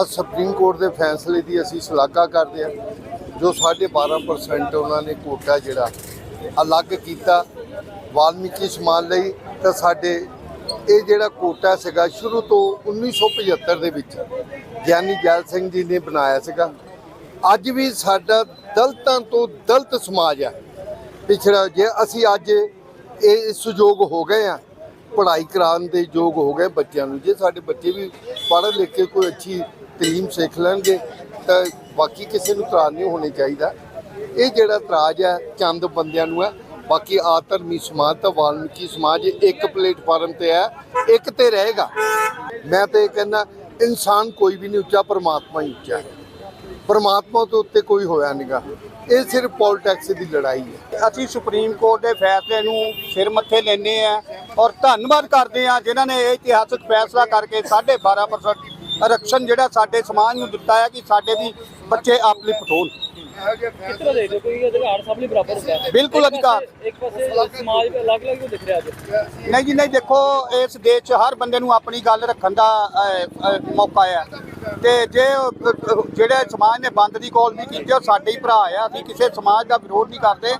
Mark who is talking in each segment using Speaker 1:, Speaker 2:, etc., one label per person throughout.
Speaker 1: ਅੱਜ supreme court ਦੇ ਫੈਸਲੇ ਦੀ ਅਸੀਂ ਸ਼ਲਾਘਾ ਕਰਦੇ ਹਾਂ, ਜੋ 12.5% ਉਹਨਾਂ ਨੇ ਕੋਟਾ ਜਿਹੜਾ ਅਲੱਗ ਕੀਤਾ, ਵਾਲਮੀਕੀ ਸਮਾਜ ਲਈ, ਤਾਂ ਸਾਡੇ ਇਹ ਜਿਹੜਾ ਕੋਟਾ ਸੀਗਾ, ਸ਼ੁਰੂ ਤੋਂ 1975 ਦੇ ਵਿੱਚ ਗਿਆਨੀ ਜੈਲ ਸਿੰਘ ਜੀ ਨੇ ਬਣਾਇਆ ਸੀਗਾ। ਅੱਜ ਵੀ ਸਾਡਾ ਦਲਤਾਂ ਤੋਂ ਦਲਤ ਸਮਾਜ ਆ। ਪਿਛੜਾ ਜੇ ਅਸੀਂ ਅੱਜ ਇਹ ਸੁਯੋਗ ਹੋ ਗਏ ਆ ਪੜ੍ਹਾਈ ਕਰਾਉਣ ਦੇ ਯੋਗ ਹੋ ਗਏ ਬੱਚਿਆਂ ਨੂੰ, ਜੇ ਸਾਡੇ ਬੱਚੇ ਵੀ ਪੜ੍ਹ ਲਿਖ ਕੇ ਕੋਈ ਅੱਛੀ ਤਲੀਮ ਸਿੱਖ ਲੈਣਗੇ, ਤਾਂ ਬਾਕੀ ਕਿਸੇ ਨੂੰ ਤਰਾਜ ਨਹੀਂ ਹੋਣਾ ਚਾਹੀਦਾ। ਇਹ ਜਿਹੜਾ ਤਰਾਜ ਹੈ, ਚੰਦ ਬੰਦਿਆਂ ਨੂੰ ਹੈ। ਬਾਕੀ ਆਤਰਮੀ ਸਮਾਜ ਤਾਂ ਵਾਲਮੀਕੀ ਸਮਾਜ ਇੱਕ ਪਲੇਟਫਾਰਮ ਤੇ ਹੈ, ਇੱਕ ਤੇ ਰਹੇਗਾ। ਮੈਂ ਤੇ ਇਹ ਕਹਿੰਦਾ, ਇਨਸਾਨ ਕੋਈ ਵੀ ਨਹੀਂ ਉੱਚਾ, ਪਰਮਾਤਮਾ ਹੀ ਉੱਚਾ ਹੈ। ਪਰਮਾਤਮਾ ਤੋਂ ਉੱਤੇ ਕੋਈ ਹੋਇਆ ਨਹੀਂਗਾ ਇਹ ਸਿਰਫ ਪੋਲਿਟਿਕਸ ਦੀ ਲੜਾਈ ਹੈ।
Speaker 2: ਅਸੀਂ ਸੁਪਰੀਮ ਕੋਰਟ ਦੇ ਫੈਸਲੇ ਨੂੰ ਸਿਰ ਮੱਥੇ ਲੈਨੇ ਆ ਔਰ ਧੰਨਵਾਦ ਕਰਦੇ ਆ ਜਿਨ੍ਹਾਂ ਨੇ ਇਹ ਇਤਿਹਾਸਕ ਫੈਸਲਾ ਕਰਕੇ 12.5% ਆਰਕਸ਼ਣ ਜਿਹੜਾ ਸਾਡੇ ਸਮਾਜ ਨੂੰ ਦਿੱਤਾ ਹੈ ਕਿ ਸਾਡੇ ਵੀ ਬੱਚੇ
Speaker 3: ਕੋਈ ਅਧਿਕਾਰ ਸਭ ਲਈ ਬਰਾਬਰ ਹੁੰਦਾ ਹੈ।
Speaker 2: ਬਿਲਕੁਲ ਅਧਿਕਾਰ।
Speaker 3: ਪਾਸੇ- ਇੱਕ ਪਾਸੇ ਸਮਾਜ ਦੇ ਅਲੱਗ-ਅਲੱਗ ਨੂੰ ਦਿਖ ਰਿਹਾ ਅੱਜ।
Speaker 2: ਨਹੀਂ ਜੀ ਨਹੀਂ ਦੇਖੋ ਇਸ ਦੇਸ਼ 'ਚ ਹਰ ਬੰਦੇ ਨੂੰ ਆਪਣੀ ਗੱਲ ਰੱਖਣ ਦਾ ਮੌਕਾ ਹੈ। ਤੇ ਜੇ ਜਿਹੜੇ ਸਮਾਜ ਨੇ ਬੰਦ ਦੀ ਕਾਲ ਨਹੀਂ ਕੀਤੀ, ਉਹ ਸਾਡੇ ਹੀ ਭਰਾ ਆ, ਅਸੀਂ ਕਿਸੇ ਸਮਾਜ ਦਾ ਵਿਰੋਧ ਨਹੀਂ ਕਰਦੇ।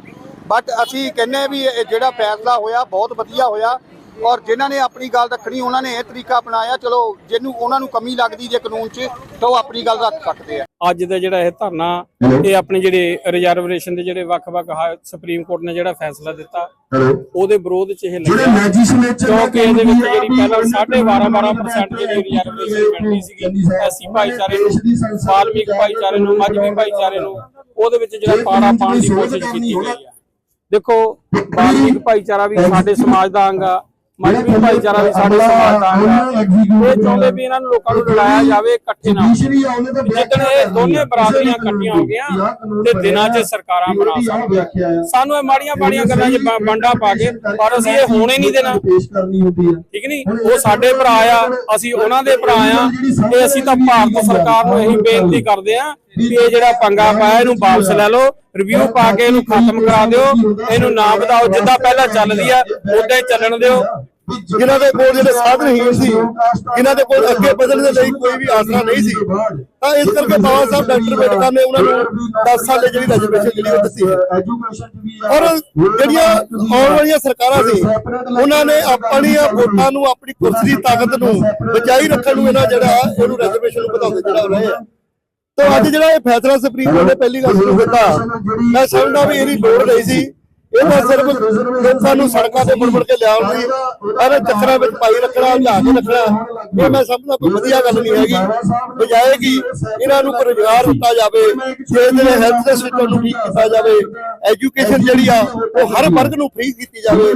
Speaker 2: ਬਟ ਅਸੀਂ ਕਹਿੰਨੇ ਵੀ ਇਹ ਜਿਹੜਾ ਫੈਸਲਾ ਹੋਇਆ, ਬਹੁਤ ਵਧੀਆ ਹੋਇਆ। ਔਰ ਜਿਨ੍ਹਾਂ ਨੇ ਆਪਣੀ ਗੱਲ ਰੱਖਣੀ, ਉਹਨਾਂ ਨੇ ਇਹ ਤਰੀਕਾ ਅਪਣਾਇਆ, ਚਲੋ, ਜਿਹਨੂੰ, ਉਹਨਾਂ ਨੂੰ ਕਮੀ ਲੱਗਦੀ ਜੇ ਕਾਨੂੰਨ 'ਚ, ਤਾਂ ਉਹ ਆਪਣੀ ਗੱਲ ਰੱਖ ਸਕਦੇ ਆ।
Speaker 4: ਅੱਜ ਦਾ ਜਿਹੜਾ ਇਹ ਧਰਨਾ ਇਹ ਆਪਣੇ ਜਿਹੜੇ ਰਿਜ਼ਰਵੇਸ਼ਨ ਦੇ ਜਿਹੜੇ ਵੱਖ-ਵੱਖ ਹਾ- ਸੁਪਰੀਮ ਕੋਰਟ ਨੇ ਜਿਹੜਾ ਫੈਸਲਾ ਦਿੱਤਾ ਉਹਦੇ ਵਿਰੋਧ 'ਚ ਇਹ
Speaker 5: ਜਿਹੜੇ
Speaker 4: ਲੱਗਿਆ ਕਿਉਂਕਿ ਇਹਦੇ ਵਿੱਚ ਜਿਹੜੀ ਪਹਿਲਾਂ 12.5% ਜਿਹੜੀ ਰਿਜ਼ਰਵੇਸ਼ਨ ਸੀਗੀ ਐਸੀ ਭਾਈਚਾਰੇ ਨੂੰ ਵਾਲਮੀਕ ਭਾਈਚਾਰੇ ਨੂੰ ਮਜਬੀ ਭਾਈਚਾਰੇ ਨੂੰ ਉਹਦੇ ਵਿੱਚ ਜਿਹੜਾ ਪਾੜਾ ਪਾਉਣ ਦੀ ਕੋਸ਼ਿਸ਼ ਕੀਤੀ ਗਈ ਆ ਦੇਖੋ ਵਾਲਮੀਕ ਭਾਈਚਾਰਾ ਵੀ ਸਾਡੇ ਸਮਾਜ ਦਾ ਅੰਗ ਆ। ਮਜਬੀ ਭਾਈਚਾਰਾ ਵੀ ਸਾਡੇ ਸਮਾਜ ਦਾ ਇਹ ਚਾਹੁੰਦੇ ਵੀ ਇਹਨਾਂ ਨੂੰ ਲੋਕਾਂ ਨੂੰ ਲੜਾਇਆ ਜਾਵੇ ਇਕੱਠੇ ਨਾ। ਜਿੱਦਣ ਇਹ ਦੋਨੇ ਬਰਾਦਰੀਆਂ ਇਕੱਠੀਆਂ ਹੋ ਗਈਆਂ ਤੇ ਦਿਨਾਂ 'ਚ ਸਰਕਾਰਾਂ ਬਣਾ ਸਕਦੀਆਂ। ਸਾਨੂੰ ਇਹ ਮਾੜੀਆਂ ਮਾੜੀਆਂ ਗੱਲਾਂ 'ਚ ਬ- ਵੰਡਾ ਪਾ ਕੇ ਪਰ ਅਸੀਂ ਇਹ ਹੋਣੇ ਨਹੀਂ ਦੇਣਾ।
Speaker 5: ਪੇਸ਼ ਕਰਨੀ ਹੁੰਦੀ ਹੈ
Speaker 4: ਠੀਕ ਨਹੀਂ? ਉਹ ਸਾਡੇ ਭਰਾ ਆ ਅਸੀਂ ਉਹਨਾਂ ਦੇ ਭਰਾ ਆ ਤੇ ਅਸੀਂ ਤਾਂ ਭਾਰਤ ਸਰਕਾਰ ਨੂੰ ਇਹੀ ਬੇਨਤੀ ਕਰਦੇ ਆ ਕਿ ਇਹ ਜਿਹੜਾ ਪੰਗਾ ਪਾਇਆ, ਇਹਨੂੰ ਵਾਪਸ ਲੈ ਲਓ ਰਿਵਿਊ ਪਾ ਕੇ ਇਹਨੂੰ ਖਤਮ ਕਰਾ ਦਿਓ, ਇਹਨੂੰ ਨਾ ਵਧਾਓ, ਜਿੱਦਾਂ ਪਹਿਲਾਂ ਚੱਲਦੀ ਆ ਉਦਾਂ ਹੀ ਚੱਲਣ ਦਿਓ।
Speaker 6: ਜਿਨ੍ਹਾਂ ਦੇ ਕੋਲ ਜਿਹੜੇ ਸਾਧਨਹੀਣ ਸੀ, ਜਿਨ੍ਹਾਂ ਦੇ ਕੋਲ ਅੱਗੇ ਵਧਣ ਦੇ ਲਈ ਕੋਈ ਵੀ ਆਸਰਾ ਨਹੀਂ ਸੀ, ਤਾਂ ਇਸ ਕਰਕੇ ਬਾਬਾ ਸਾਹਿਬ ਡਾਕਟਰ ਅੰਬੇਡਕਰ ਨੇ ਉਹਨਾਂ ਨੂੰ 10 ਸਾਲ ਦੀ ਜਿਹੜੀ ਰਿਜ਼ਰਵੇਸ਼ਨ ਜਿਹੜੀ ਉਹ ਦਿੱਤੀ ਹੈ। ਔਰ ਜਿਹੜੀਆਂ ਆਉਣ ਵਾਲੀਆਂ ਸਰਕਾਰਾਂ ਸੀ, ਉਹਨਾਂ ਨੇ ਆਪਣੀਆਂ ਵੋਟਾਂ ਨੂੰ, ਆਪਣੀ ਕੁਰਸੀ ਦੀ ਤਾਕਤ ਨੂੰ ਬਚਾਈ ਰੱਖਣ ਨੂੰ ਇਹਨਾਂ ਜਿਹੜਾ ਇਹਨੂੰ ਰਿਜ਼ਰਵੇਸ਼ਨ ਨੂੰ ਵਧਾਉਂਦੇ ਜਿਹੜਾ ਰਹੇ ਆ। ਤਾਂ ਅੱਜ ਜਿਹੜਾ ਇਹ ਫੈਸਲਾ ਸੁਪਰੀਮ ਕੋਰਟ ਨੇ ਪਹਿਲੀ ਗੱਲ ਸ਼ੁਰੂ ਕੀਤਾ ਮੈਂ ਸਮਝਦਾ ਵੀ ਇਹਦੀ ਲੋੜ ਨਹੀਂ ਸੀ। ਇਹ ਤਾਂ ਸਿਰਫ ਲੋਕਾਂ ਨੂੰ ਸੜਕਾਂ ਤੇ ਮੁੜ ਕੇ ਲਿਆਉਣ ਦੀ ਅਰੇ ਚੱਕਰਾਂ ਵਿੱਚ ਪਾਈ ਰੱਖਣਾ ਲਿਆ ਕੇ ਰੱਖਣਾ। ਇਹ ਮੈਂ ਸਮਝਦਾ ਕੋਈ ਵਧੀਆ ਗੱਲ ਨਹੀਂ ਹੈਗੀ। ਬਜਾਏ ਕਿ ਇਹਨਾਂ ਨੂੰ ਰੁਜ਼ਗਾਰ ਦਿੱਤਾ ਜਾਵੇ ਜੇ ਜਿਹੜੇ ਹੈਲਥ ਦੇ ਸਿਸਟਮ ਨੂੰ ਠੀਕ ਕੀਤਾ ਜਾਵੇ ਐਜੂਕੇਸ਼ਨ ਜਿਹੜੀ ਆ ਉਹ ਹਰ ਵਰਗ ਨੂੰ ਫ੍ਰੀ ਕੀਤੀ ਜਾਵੇ।